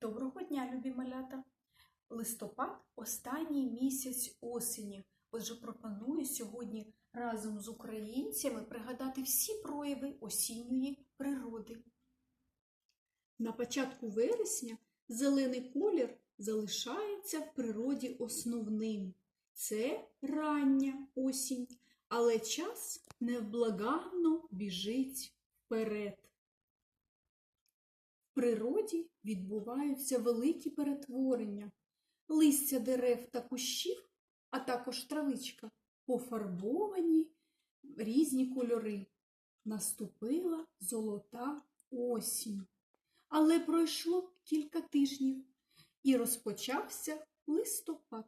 Доброго дня, любі малята! Листопад останній місяць осені. Отже, пропоную сьогодні разом з українцями пригадати всі прояви осінньої природи. На початку вересня зелений колір залишається в природі основним. Це рання осінь, але час невблаганно біжить вперед. Природі відбуваються великі перетворення. Листя дерев та кущів, а також травичка, пофарбовані різні кольори. Наступила золота осінь. Але пройшло кілька тижнів і розпочався листопад.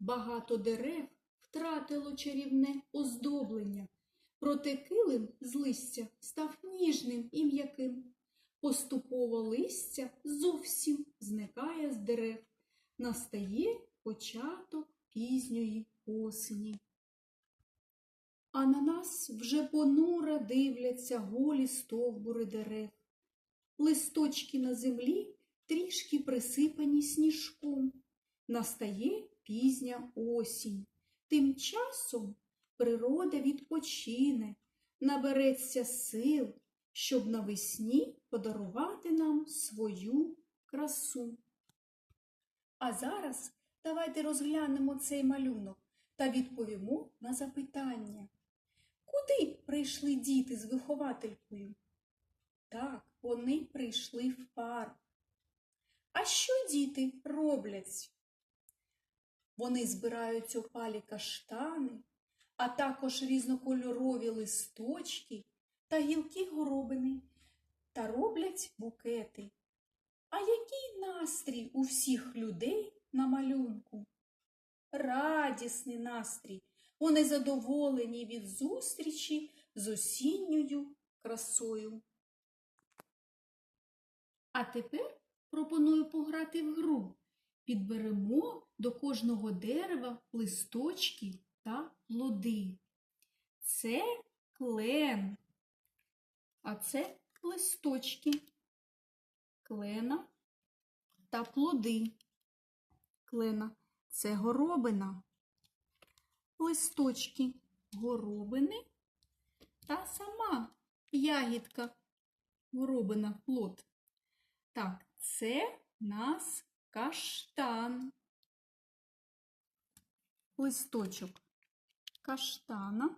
Багато дерев втратило чарівне оздоблення, проте килим з листя став ніжним і м'яким. Поступово листя зовсім зникає з дерев. Настає початок пізньої осені. А на нас вже понуро дивляться голі стовбури дерев. Листочки на землі трішки присипані сніжком. Настає пізня осінь. Тим часом природа відпочине, набереться сил, щоб навесні подарувати нам свою красу. А зараз давайте розглянемо цей малюнок та відповімо на запитання. Куди прийшли діти з вихователькою? Так, вони прийшли в парк. А що діти роблять? Вони збирають опалі каштани, а також різнокольорові листочки та гілки горобини та роблять букети. А який настрій у всіх людей на малюнку? Радісний настрій. Вони задоволені від зустрічі з осінньою красою. А тепер пропоную пограти в гру. Підберемо до кожного дерева листочки та плоди. Це клен, а це листочки клена та плоди. Клена це горобина, листочки горобини та сама ягідка горобина плод. Так, це нас каштан. Листочок каштана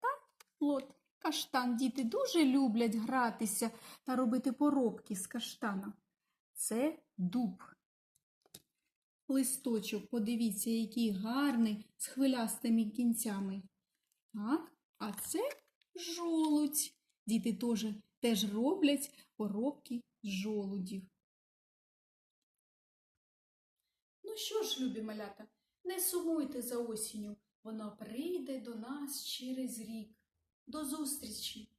та плод. Каштан діти дуже люблять гратися та робити поробки з каштана. Це дуб. Листочок, подивіться, який гарний з хвилястими кінцями. Так, а це жолудь. Діти теж, теж роблять поробки з жолудів. Ну що ж, любі малята, не сумуйте за осінню, вона прийде до нас через рік. До зустрічі!